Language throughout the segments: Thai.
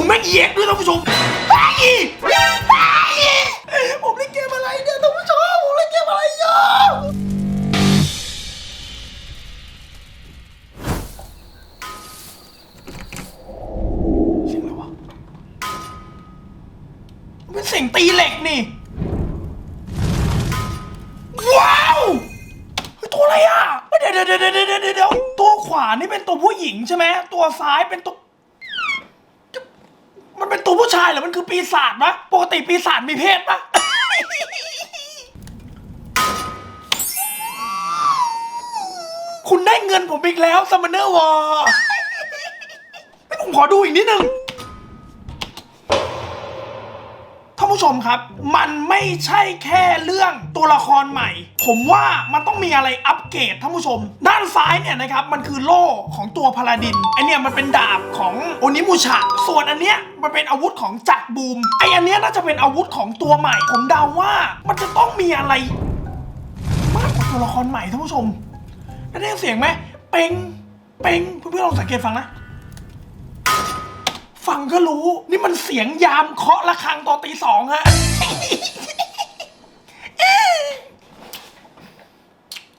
ผมแม่งเอ็กด้วยท่านผู้ชมไปไปผมเล่นเกมอะไรเนี่ยท่านผู้ชมผมเล่นเกมอะไรอยู่เสียงอะไรวะมันเป็นเสียงตีเหล็กนี่ว้าวเฮ้ยตัวอะไรอะเดี๋ยวเดี๋ยวเดี๋ยวเดี๋ยวเดี๋ยวตัวขวานี่เป็นตัวผู้หญิงใช่ไหมตัวซ้ายเป็นตัว มันเป็นตัวผู้ชายเหรอ มันคือปีศาจนะปกติปีศาจมีเพศปะคุณได้เงินผมอีกแล้วซัมเมอร์วอร์ผมขอดูอีกนิดนึง ผู้ชมครับ มันไม่ใช่แค่เรื่องตัวละครใหม่ ผมว่ามันต้องมีอะไรอัปเกรดท่านผู้ชม ด้านซ้ายเนี่ยนะครับมันคือโล่ของตัวพาลาดินไอเนี่ยมันเป็นดาบของโอนิมูชะส่วนอันเนี้ยมันเป็นอาวุธของจักรบูมไออันเนี้ยน่าจะเป็นอาวุธของตัวใหม่ ผมเดาว่ามันจะต้องมีอะไรมากกว่าตัวละครใหม่ท่านผู้ชมได้ยินเสียงไหมเปงเปงเพื่อนๆลองสังเกตฟังนะ ฟังก็รู้ นี่มันเสียงยามเคาะระฆังตอนตีสองฮะ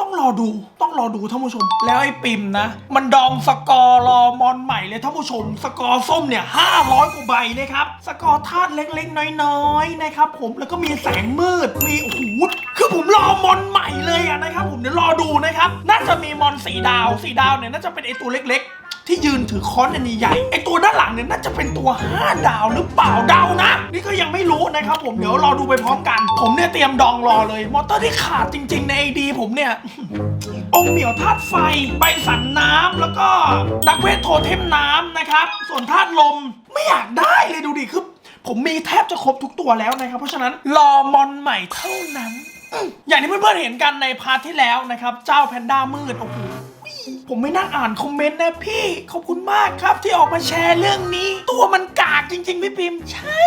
ต้องรอดู ต้องรอดูท่านผู้ชม แล้วไอ้ปิมนะ มันดองสกอร์รอมอนใหม่เลยท่านผู้ชม สกอร์ส้มเนี่ย500กว่าใบนะครับ สกอร์ธาตุเล็กๆ น้อยๆ นะครับผม แล้วก็มีแสงมืด มีโอ้โหคือผมรอมอนใหม่เลยอะนะครับ ผมเดี๋ยวรอดูนะครับ น่าจะมีมอนสีดาว สีดาวเนี่ยน่าจะเป็นไอตัวเล็กๆ ที่ยืนถือค้อนอันใหญ่ไอตัวด้านหลังเนี่ยน่าจะเป็นตัว 5 ดาวหรือเปล่าเดานะ นี่ก็ยังไม่รู้นะครับผมเดี๋ยวรอดูไปพร้อมกัน ผมเนี่ยเตรียมดองรอเลย มอเตอร์ที่ขาดจริง ๆ ในไอดีผมเนี่ยองเหมียวธาตุไฟ ใบสันน้ำแล้วก็นักเวทโทเทมน้ำนะครับ ส่วนธาตุลมไม่อยากได้เลยดูดิคือผมมีแทบจะครบทุกตัวแล้วนะครับ เพราะฉะนั้นรอมอนใหม่เท่านั้น อย่างที่เพื่อนๆเห็นกันในพาร์ทที่แล้วนะครับ เจ้าแพนด้ามืดโอ้โห ผมไม่นั่งอ่านคอมเมนต์นะพี่ ขอบคุณมากครับที่ออกมาแชร์เรื่องนี้ ตัวมันกากจริง ๆ พี่ปิมใช่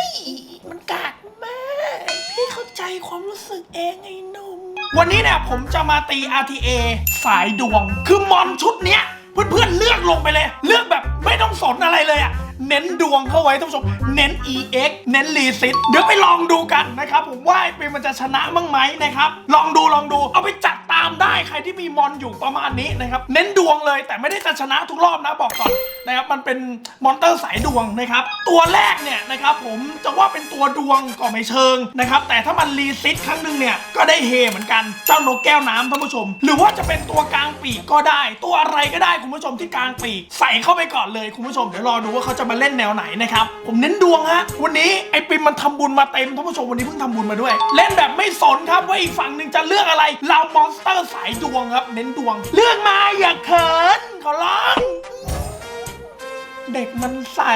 มันกากมาก พี่เข้าใจความรู้สึกเองไอ้หนุ่มวันนี้เนี่ยผมจะมาตี RTA สายดวง คือมอนชุดเนี้ยเพื่อนๆเลือกลงไปเลย เลือกแบบไม่ต้องสนอะไรเลยอะ เน้นดวงเข้าไว้ท่านผู้ชม เน้น EX เน้นรีซิตเดี๋ยวไปลองดูกันนะครับผมว่าไอ้เป็นมันจะชนะบ้างไหมนะครับ ลองดูลองดูเอาไปจัดตามได้ใครที่มีมอนอยู่ประมาณนี้นะครับ เน้นดวงเลยแต่ไม่ได้จะชนะทุกรอบนะบอกก่อนนะครับมันเป็นมอนเตอร์สายดวงนะครับ ตัวแรกเนี่ยนะครับผมจะว่าเป็นตัวดวงก็ไม่เชิงนะครับแต่ถ้ามันรีซิตครั้งหนึ่งเนี่ยก็ได้เฮเหมือนกันเจ้านกแก้วน้ำท่านผู้ชม หรือว่าจะเป็นตัวกลางปีกก็ได้ ตัวอะไรก็ได้คุณผู้ชมที่กลางปีกใส่เข้าไปก่อนเลยคุณผู้ชมเดี๋ยวรอดูว่าเขาจะมาเล่นแนวไหนนะครับ ผมเน้นดวงฮะ วันนี้ไอปิมมันทำบุญมาเต็มท่านผู้ชมวันนี้เพิ่งทำบุญมาด้วย เล่นแบบไม่สนครับว่าอีกฝั่งหนึ่งจะเลือกอะไร เรามอนสเตอร์สายดวงครับ เน้นดวง เลือกมาอย่าเขินขอร้อง เด็กมันใส่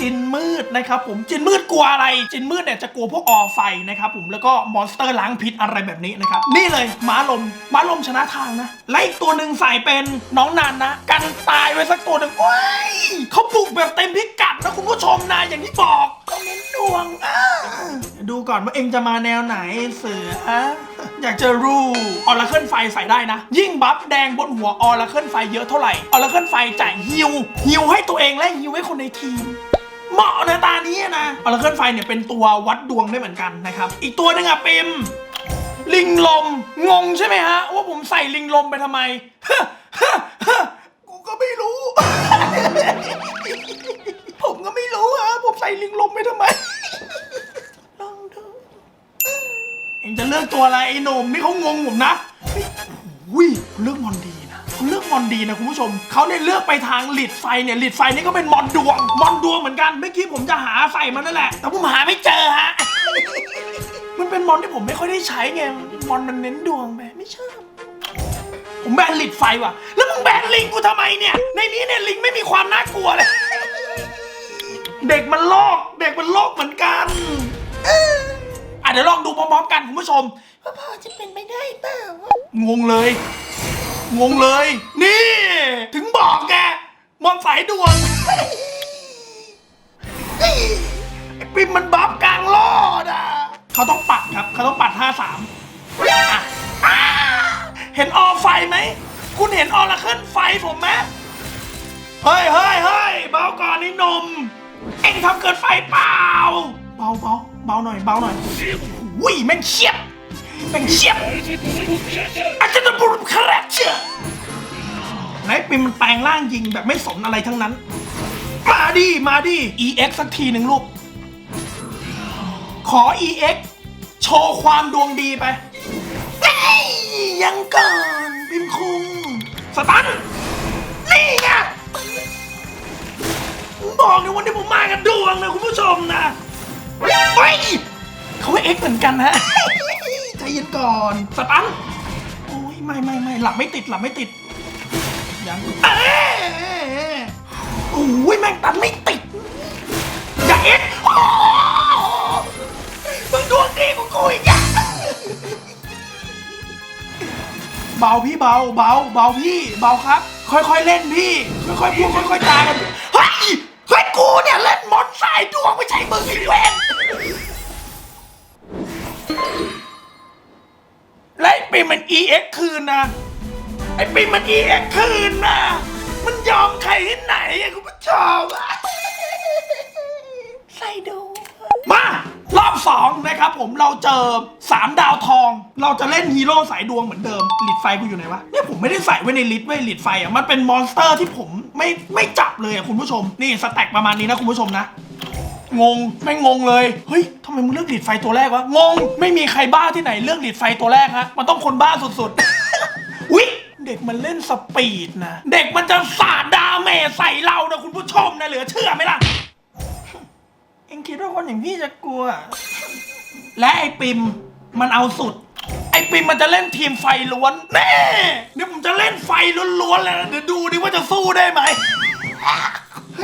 จินมืดนะครับผมจินมืดกลัวอะไร จินมืดเนี่ยจะกลัวพวกออไฟนะครับผมแล้วก็มอนสเตอร์ล้างพิษอะไรแบบนี้นะครับนี่เลยม้าลมม้าลมชนะทางนะและอีกตัวหนึ่งใส่เป็นน้องนันนะ กันตายไว้สักตัวหนึ่งโอ้ยเขาปลุกแบบเต็มพิกัดนะคุณผู้ชมนะอย่างที่บอกต้องเน้นดวงอะดูก่อนว่าเองจะมาแนวไหนเสือ อยากจะรู้ออร์เคิลไฟใส่ได้นะ ยิ่งบัฟแดงบนหัวออร์เคิลไฟเยอะเท่าไหร่ออร์เคิลไฟจ่ายฮิวฮิวให้ตัวเองและฮิวให้คนในทีมเหมาะนะตานี้นะออร์เคิลไฟเนี่ยเป็นตัววัดดวงได้เหมือนกันนะครับ อีกตัวหนึ่งอะปิมลิงลม งงใช่ไหมฮะ ว่าผมใส่ลิงลมไปทำไมกูก็ไม่รู้ ผมก็ไม่รู้ฮะผมใส่ลิงลมไปทำไม จะเลือกตัวอะไรไอ้หนุ่มนี่เขางงผมนะเฮ้ยอุ้ยเลือกมอนดีนะเขาเลือกมอนดีนะคุณผู้ชมเขาเนี่ยเลือกไปทางหลิดไฟเนี่ยหลิดไฟนี่ก็เป็นมอนดวง มอนดวงเหมือนกันเมื่อกี้ผมจะหาใส่มันนั่นแหละ แต่ผมหาไม่เจอฮะมันเป็นมอนที่ผมไม่ค่อยได้ใช้ไงมอนมันเน้นดวงไปไม่ชอบผมแบนหลิดไฟว่ะ แล้วมึงแบนลิงกูทำไมเนี่ย ในนี้เนี่ยลิงไม่มีความน่ากลัวเลย เด็กมันโลกเด็กมันโลกเหมือนกันอะ เดี๋ยวลองดูพร้อมๆกันคุณผู้ชมว่าพ่อจะเป็นไปได้เปล่างงเลย งงเลย นี่ ถึงบอกแกมองสายดวงไอ้ปิมมันบัฟกลางโลดอะเขาต้องปัดครับ เขาต้องปัด 5 3อะอ่าเห็นออไฟไหม คุณเห็นออละเคิลไฟผมไหมเฮ้ยเฮ้ยเฮ้ยเบาก่อนนี่นม เอ็งทำเกินไปเปล่า เบาเบา เบาหน่อยเบาหน่อยวิ่แม่งเฉียบแม่งเฉียบอาจจะต้องบุรุษคาราเชอร์ไนปิมมันแปลงร่างยิงแบบไม่สนอะไรทั้งนั้น มาดิมาดิ EX สักทีหนึ่งลูก ขอ EX โชว์ความดวงดีไปยยังก่อนปิมคุงสตันนี่ไงบอกเลยวันนี้ผมมากันดวงนะคุณผู้ชมนะ เฮ้ยเขาว่า X เหมือนกันนะใจเย็นก่อนสตันโอ้ยไม่ไม่ไม่หลับไม่ติดหลับไม่ติดยังเอ้ยโอ้ยแม่งตันไม่ติดอย่าเอ็ดโอ้มึงดวงดีกว่ากูอีกอะเบาพี่เบาเบาเบาพี่เบาครับ ค่อยๆเล่นพี่ ค่อยๆพูดค่อยๆจากันเฮ้ยเฮ้ยกูเนี่ยเล่นมอนต์สายดวงไม่ใช่มึงไอ้เวน และไอ้ปีมัน EX คืนนะ ไอ้ปีมัน EX คืนนะ มันยอมใครที่ไหนอะคุณผู้ชมอะใส่ดู มารอบสองนะครับผมเราเจอสามดาวทอง เราจะเล่นฮีโร่สายดวงเหมือนเดิมลิดไฟกูอยู่ไหนวะเนี่ยผมไม่ได้ใส่ไว้ในลิดไว้ลิดไฟอะมันเป็นมอนสเตอร์ที่ผมไม่ไม่จับเลยอะคุณผู้ชม นี่สแต็กประมาณนี้นะคุณผู้ชมนะ งงไม่งงเลยเฮ้ยทำไมมึงเลือกหลีดไฟตัวแรกวะงง ไม่มีใครบ้าที่ไหนเลือกหลีดไฟตัวแรกฮะมันต้องคนบ้าสุดๆ อุ๊ยเด็กมันเล่นสปีดนะ เด็กมันจะสาดดาเมจใส่เรานะคุณผู้ชมนะเหลือเชื่อไหมล่ะ เอ็งคิดว่าคนอย่างพี่จะกลัว และไอ้ปิมมันเอาสุด ไอ้ปิมมันจะเล่นทีมไฟล้วนแน่เดี๋ยวผมจะเล่นไฟล้วนๆเลยนะเดี๋ยวดูดิว่าจะสู้ได้ไหม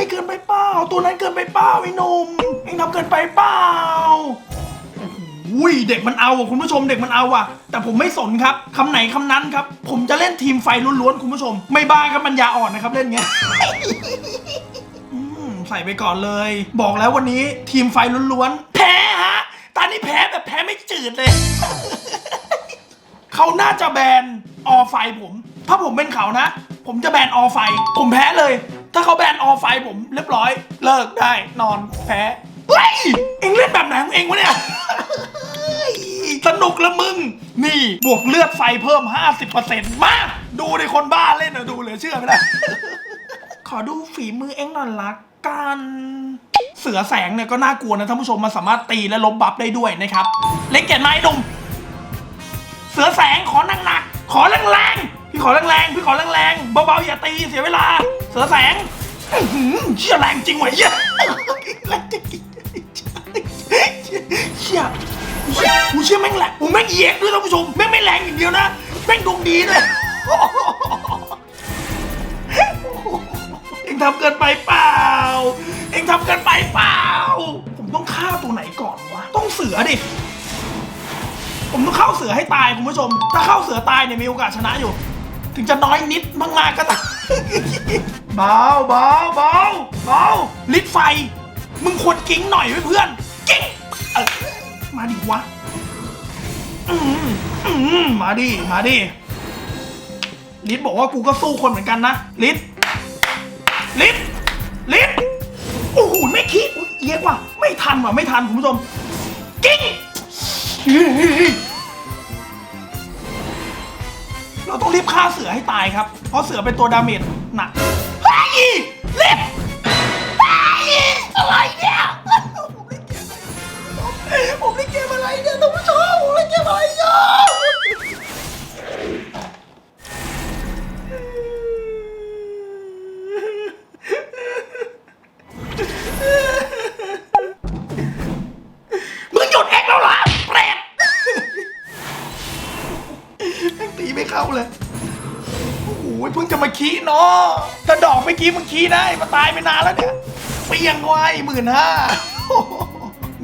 ฮ้ยเกินไปเปล่า ตัวนั้นเกินไปเปล่าไอ้หนุ่มเอ็งทำเกินไปเปล่าอุ้ยเด็กมันเอาอะคุณผู้ชมเด็กมันเอาอะ แต่ผมไม่สนครับคำไหนคำนั้นครับ ผมจะเล่นทีมไฟล้วนๆคุณผู้ชม ไม่บ้าครับมันยาอ่อนนะครับเล่นเงี้ยใส่ไปก่อนเลย บอกแล้ววันนี้ทีมไฟล้วนๆแพ้ฮะตอนนี้แพ้แบบแพ้ไม่จืดเลยเขาน่าจะแบนออไฟผม ถ้าผมเป็นเขานะ ผมจะแบนออไฟ ผมแพ้เลย ถ้าเขาแบนออไฟผมเรียบร้อย เลิกได้นอนแพ้เฮ้ยเอ็งเล่นแบบไหนของเอ็งวะเนี่ย สนุกละมึง นี่บวกเลือดไฟเพิ่ม 50%มาดูในคนบ้าเล่นนะดูเหลือเชื่อไม่ได้ ขอดูฝีมือเอ็งหน่อยละกันเสือแสงเนี่ยก็น่ากลัวนะท่านผู้ชมมันสามารถตีและลบบัฟได้ด้วยนะครับ เล็กเกตไม้ดุมเสือแสงขอหนักๆขอแรงๆ พี่ขอแรงๆ พี่ขอแรงๆ เบาๆ อย่าตีเสียเวลา เสือแสงอื้อหือเชี่ยแรงจริงวะเหี้ยแรงจริงเชี่ยเชี่ยกูเชื่อแม่งแหละผมแม่งเหยียกด้วยท่านผู้ชม แม่งไม่แรงอย่างเดียวนะ แม่งดวงดีด้วยเอ็งทำเกินไปเปล่า เอ็งทำเกินไปเปล่า ผมต้องฆ่าตัวไหนก่อนวะ ต้องเสือดิผมต้องเข้าเสือให้ตายคุณผู้ชม ถ้าเข้าเสือตายเนี่ยมีโอกาสชนะอยู่ ถึงจะน้อยนิดมากๆก็ตามเบาเบาเบาเบาลิดไฟ มึงควรกิ้งหน่อยไว้เพื่อนกิ้งเออมาดิวะอืมอืมมาดิมาดิลิดบอกว่ากูก็สู้คนเหมือนกันนะลิดลิดลิดโอ้โหไม่คิดอุ๊ยเอียกว่ะไม่ทันว่ะไม่ทันคุณผู้ชมกิ้ง เราต้องรีบฆ่าเสือให้ตายครับ เพราะเสือเป็นตัวดาเมจหนักเฮ้ยเล็บเฮ้ยอะไรเนี่ยผมเล่นเกมอะไรเนี่ยท่านผู้ชมผมเล่นเกมอะไรเนี่ย พิ่งจะมาขี้เนาะถ้าดอกเมื่อกี้มึงขี้ได้มาตายไปนานแล้วเนี่ยเปียงไว้หมื่นห้า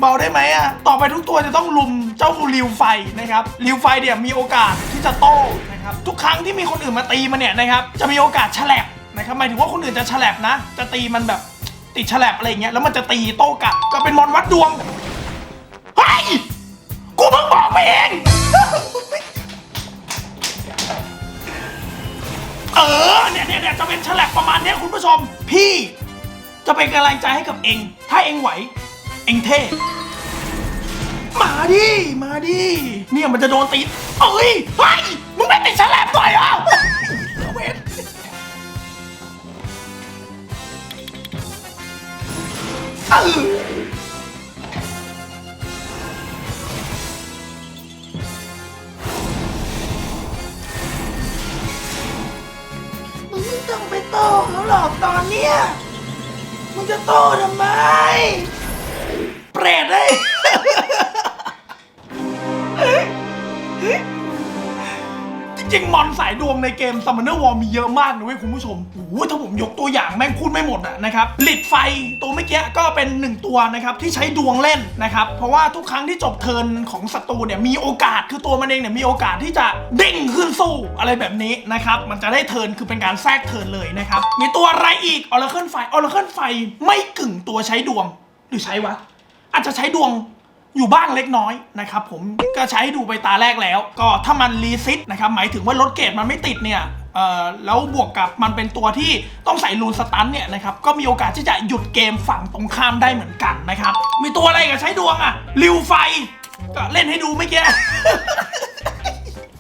เบาได้ไหมอะต่อไปทุกตัวจะต้องลุมเจ้าริวไฟนะครับริวไฟเนี่ยมีโอกาสที่จะโต้นะครับทุกครั้งที่มีคนอื่นมาตีมันเนี่ยนะครับจะมีโอกาสฉลับนะครับหมายถึงว่าคนอื่นจะฉลับนะ จะตีมันแบบติดฉลับอะไรเงี้ยแล้วมันจะตีโต้กลับก็เป็นมอนวัดดวงเฮ้ยกูเพิ่งบอกไปเอง เออเนี่ยเนี่ยเนี่ยจะเป็นฉลับประมาณเนี้ยคุณผู้ชม พี่ จะเป็นกำลังใจให้กับเอง ถ้าเองไหว เองเท่มาดิมาดิเนี่ยมันจะโดนตีเอ้ยเฮ้ยมึงไม่ติดฉลามต่อยเหรอเวนเออ โต้เขาหรอกตอนเนี้ยมึงจะโต้ทำไม เปรตเลยจริงๆมอ สายดวงในเกม Summoner War มีเยอะมากนะเว้ยคุณผู้ชมโอ้โหถ้าผมยกตัวอย่างแม่งพูดไม่หมดอะนะครับลิดไฟตัวเมื่อกี้ก็เป็นหนึ่งตัวนะครับที่ใช้ดวงเล่นนะครับเพราะว่าทุกครั้งที่จบเทิร์นของศัตรูเนี่ยมีโอกาสคือตัวมันเองเนี่ยมีโอกาสที่จะเด้งขึ้นสู้อะไรแบบนี้นะครับมันจะได้เทิร์นคือเป็นการแทรกเทิร์นเลยนะครับมีตัวอะไรอีกออร์เคิลไฟออร์เคิลไฟไม่กึ่งตัวใช้ดวงหรือใช้วะอาจจะใช้ดวง อยู่บ้างเล็กน้อยนะครับผมก็ใช้ดูไปตาแรกแล้ว ก็ถ้ามันรีซิตนะครับหมายถึงว่ารถเกรดมันไม่ติดเนี่ยเอ่อแล้วบวกกับมันเป็นตัวที่ต้องใส่ลูนสตันเนี่ยนะครับก็มีโอกาสที่จะหยุดเกมฝั่งตรงข้ามได้เหมือนกันนะครับมีตัวอะไรกับใช้ดวงอะริวไฟก็เล่นให้ดูไม่แก่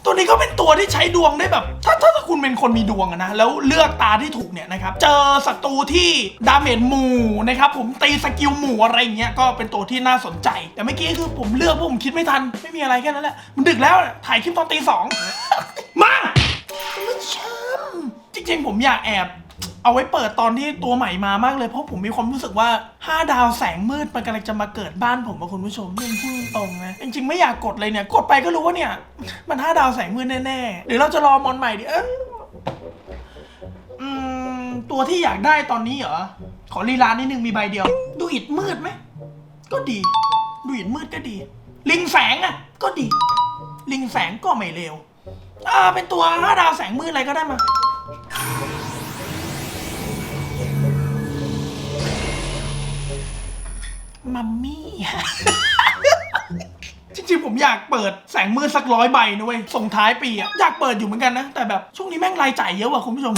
ตัวนี้ก็เป็นตัวที่ใช้ดวงได้แบบถ้าถ้าถ้าคุณเป็นคนมีดวงอะนะ แล้วเลือกตาที่ถูกเนี่ยนะครับ เจอศัตรูที่ดาเมจหมู่นะครับ ผมตีสกิลหมู่อะไรอย่างเงี้ยก็เป็นตัวที่น่าสนใจ แต่เมื่อกี้คือผมเลือกเพราะผมคิดไม่ทัน ไม่มีอะไรแค่นั้นแหละ มันดึกแล้วถ่ายคลิปตอนตีสองมาคุณผู้ชมจริงๆผมอยากแอบ เอาไว้เปิดตอนที่ตัวใหม่มามากเลยเพราะผมมีความรู้สึกว่า 5 ดาวแสงมืดมันกำลังจะมาเกิดบ้านผมคุณผู้ชมเรื่องพูดตรงนะจริงๆไม่อยากกดเลยเนี่ยกดไปก็รู้ว่าเนี่ย มัน 5 ดาวแสงมืดแน่ๆหรือเราจะรอมอนใหม่ดิเอออืมตัวที่อยากได้ตอนนี้เหรอขอลีลานิดนึงมีใบเดียว ดูอิดมืดไหมก็ดี ดูอิดมืดก็ดี ลิงแสงอะก็ดี ลิงแสงก็ไม่เลวอ่าเป็นตัวห้าดาวแสงมืดอะไรก็ได้มา มัมมี่ จริงๆ ผมอยากเปิดแสงมืดสักร้อยใบนะเว้ย ส่งท้ายปีอะอยากเปิดอยู่เหมือนกันนะ แต่แบบ ช่วงนี้แม่งรายจ่ายเยอะว่ะคุณผู้ชม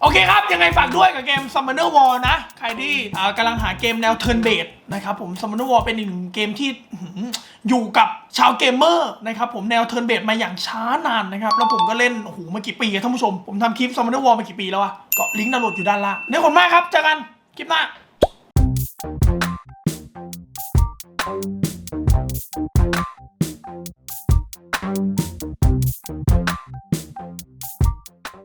โอเคครับ ยังไงฝากด้วยกับเกม Summoner War นะ ใครที่อ่ากำลังหาเกมแนว Turn Based นะครับผม Summoner War เป็นอีกหนึ่งเกมที่อื้อหืออยู่กับชาวเกมเมอร์นะครับผมแนว Turn Based มาอย่างช้านานนะครับ แล้วผมก็เล่นโอ้โหมากี่ปีอะท่านผู้ชม ผมทำคลิป Summoner War มากี่ปีแล้วอะก็ลิงก์ดาวน์โหลดอยู่ด้านล่างเดี๋ยวขอคุณมากครับเจอกันคลิปหน้า Thank you.